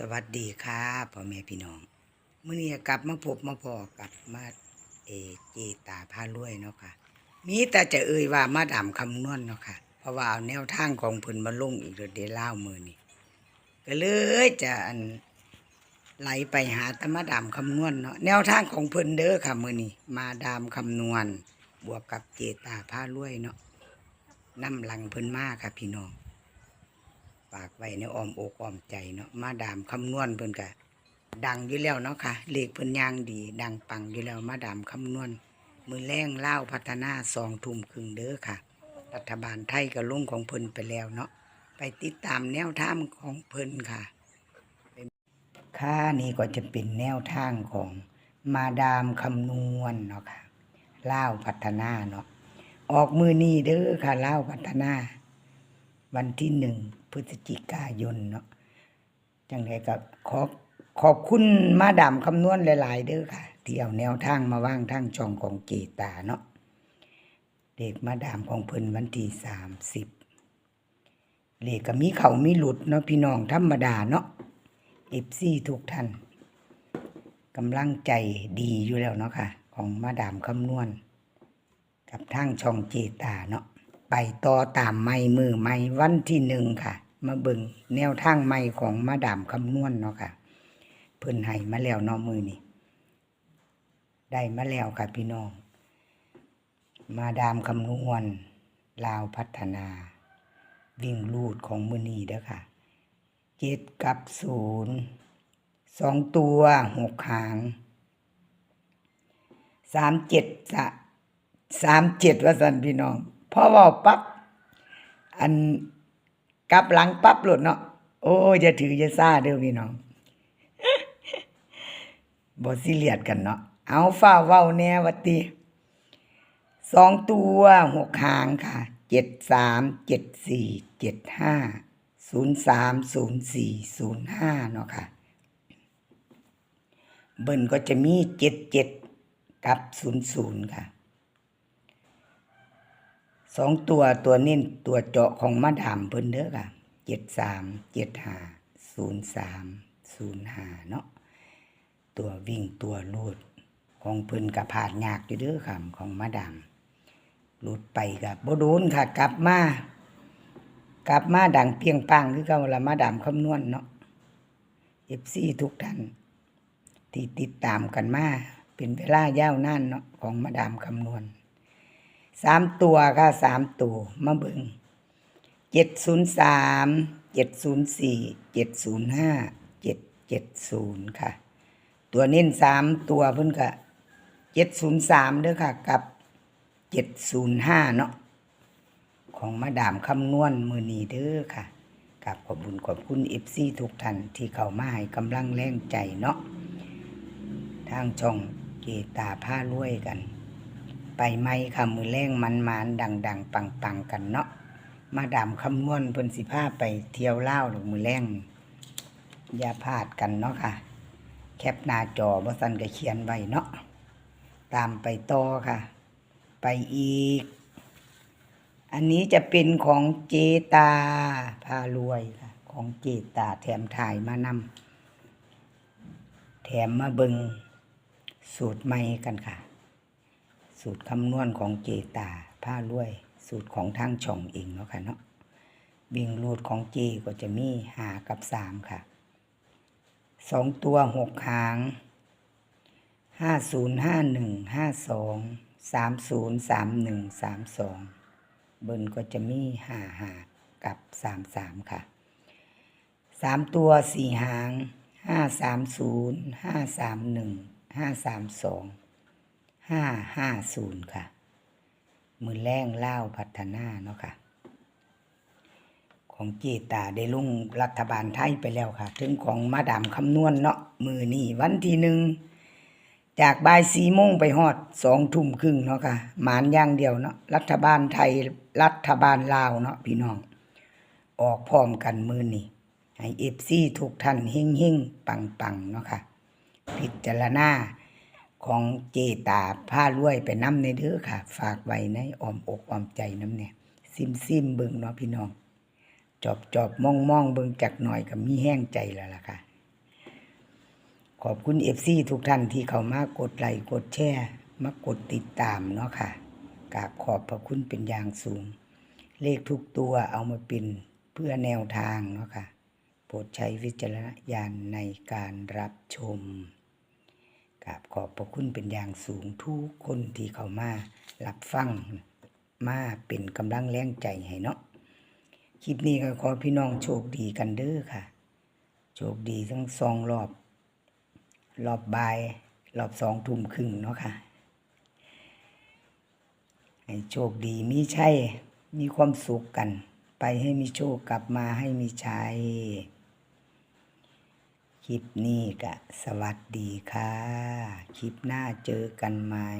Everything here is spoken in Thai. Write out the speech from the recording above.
สวัสดีค่ะพ่อแม่พี่น้องเมื้อนี้กลับมาพบมาพอกับมาเอเจตาพารวยเนาะค่ะ มีแต่จะเอ่ยว่ามาดามคำนวณเนาะค่ะ เพราะว่าเอาแนวทางของเพิ่นมาลงอีกเดี๋ยวเดยวเล่ามือนี่ก็เลยจะอันไหลไปหาแตมาดามคำนวณเนาะแนวทางของเพิ่นเด้อค่ะมือนี้มาดามคำนวณ บวกกับเจตาพารวยเนาะน้ำหลังเพิ่นมากค่ะพี่น้องากไว้ในอ้อมอกอ้อมใจเนาะมาดามคำนวณเพิ่นก็ดังอยู่แล้วเนาะค่ะเลขเพิ่นย่างดี ดังปังอยู่แล้วมาดามคำนวณมือแรงเล่าพัฒนาสองทุ่มครึ่งเด้อค่ะ รัฐบาลไทยก็ลงของเพิ่นไปแล้วเนาะไปติดตามแนวทางของเพิ่นค่ะค่านี่ก็จะเป็นแนวทางของมาดามคำนวณเนาะค่ะเล่าพัฒนาเนาะออกมือนี้เด้อค่ะเล่าพัฒนา วันที่หนึ่ง ฤศจิกายนเนาะจังไดก็ขอขอบคุณมาดามคำนวณหลาย ๆ เด้อค่ะ ที่เอาแนวทางมาว่างทางช่องของเจตาเนาะเด็กมาดามของเพิ่นวันที่สามสิบเลขก็มีเขามีหลุดเนาะพี่น้องธรรมดาเนาะเอฟซีทุกท่านกำลังใจดีอยู่แล้วเนาะค่ะ ของมาดามคำนวณ กับทางช่องเจตาเนาะไปต่อตามไม่มือไม่วันที่หนึ่งค่ะ มาเบิ่งแนวทางไม่ของมาดามคำนวณเนาะค่ะ เพิ่นให้มาแล้วนาะมือนี่ได้มาแล้วค่ะพี่น้อง มาดามคำนวณลาวพัฒนา วิ่งลูดของมือนีเด้อค่ะเจ็ดกับศูนย์สองตัวหกหางสามเจ็ดสะสามเจ็ดว่าสันพี่น้องพอเว่าปั๊บอัน กลับหลังปั๊บหลุดเนาะโอ้ยจะถือจะซ่าเด้อพี่น้องบอสิเลียดกันเนาะเอาฝ้าเว้าแน่วัตีสองตัวหกหางค่ะเจ็ดสามเจ็ดสี่เจ็ดห้าศูนย์สามศูนย์สี่ศูนย์ห้าเนาะค่ะ เบิ้ลก็จะมีเจ็ดเจ็ดกับศูนย์ศูนย์ค่ะ สองตัวตัวเน้นตัวเจาะของมาดามเพิ่นเด้อค่ะเจ็ดสามเจ็ดห้าศูนย์สามศูนย์ห้าเนาะตัววิ่งตัวลูดของเพิ่นกับผ่านยากอยู่เด้อค่ะของมาดามลูดไปกับโบ่โดนค่ะ กลับมากลับมาดังเพียงปังคือเก่าละมาดามคำนวณเนาะเอฟซีทุกท่านที่ติดตามกันมาเป็นเวลายาวนานเนาะของมาดามคำนวณ สามตัวค่ะสามตัวมาเบิงเจ็ดศูนย์สามเจ็ดศูนย์สี่เจ็ดศูนย์ห้าเจ็ดเจ็ดศูนย์ค่ะ ตัวเน้นสามตัวเพิ่นก็เจ็ดศูนย์สามเด้อค่ะ กับเจ็ดศูนย์ห้าเนาะของมาดามคำนวณมือนีเด้อค่ะกับขอบุญขอบคุณเอฟซีทุกท่านที่เข้ามาให้กำลังแรงใจเนาะทางช่องเกตาผ้ารวยกัน ไปไหมค่ะมือแรงมันมานดังดังปังปังกันเนาะมาดามคำนวณเพิ่นสิพาไปเที่ยวเล่าหรือมือแรงอย่าพลาดกันเนาะค่ะ แคปหน้าจอบ่สันก็เขียนไว้เนาะตามไปต่อค่ะ ไปอีก อันนี้จะเป็นของเจตาพารวยค่ะ ของเจตาแถมถ่ายมานำแถมมาเบิงสูตรใหม่กันค่ะ สูตรคำนวณของเจตาผ้ารวย สูตรของทางช่องเองเนาะค่ะเนาะวิ่งรูดของเจก็จะมีหากับสามค่ะสองตัวหกหางห้าศูนย์ห้าหนึ่งห้าสองสามศูนย์สามหนึ่งสามสองเบิ้ลก็จะมีหาหากับสามสามค่ะสามตัวสี่หางห้าสามศูนย์ห้าสามหนึ่งห้าสามสอง ห้าห้าศูนย์ค่ะ มือแรงเล่าพัฒนาเนาะค่ะ ของเจตาได้ลงรัฐบาลไทยไปแล้วค่ะ ถึงของมาดามคำนวณเนาะมือนี่วันที่หนึ่งจากบ่ายสี่โมงไปฮอดสองทุ่มครึ่งเนาะค่ะ หมานย่างเดียวเนาะรัฐบาลไทยรัฐบาลลาวเนาะพี่น้อง ออกพร้อมกันมือนี่ให้เอฟซีทุกท่านเฮงเฮงปังปังเนาะค่ะ พิจารณา ของเจตาผ้ารวยไปน้ำในเด้อค่ะ ฝากไว้ในอ้อมอกอ้อมใจน้ำเนี่ยซิมซิมเบิ่งเนาะพี่น้องจอบจอบมองมองเบิ่งจักหน่อยก็มีแห้งใจแล้วล่ะค่ะ ขอบคุณ FC ทุกท่านที่เข้ามากดไลค์กดแชร์มากดติดตามเนาะค่ะกราบขอบพระคุณเป็นอย่างสูง เลขทุกตัวเอามาเป็นเพื่อแนวทางเนาะค่ะโปรดใช้วิจารณญาณในการรับชม กราบขอบพระคุณเป็นอย่างสูงทุกคนที่เข้ามารับฟังมาเป็นกำลังแรงใจให้เนาะคลิปนี้ก็ขอพี่น้องโชคดีกันเด้อค่ะ โชคดีทั้งสองรอบ รอบบ่ายรอบสองทุ่มครึ่งเนาะค่ะให้โชคดีมีใชัยมีความสุขกัน ไปให้มีโชคกลับมาให้มีชัย คลิปนี้ก็สวัสดีค่ะ คลิปหน้าเจอกันใหม่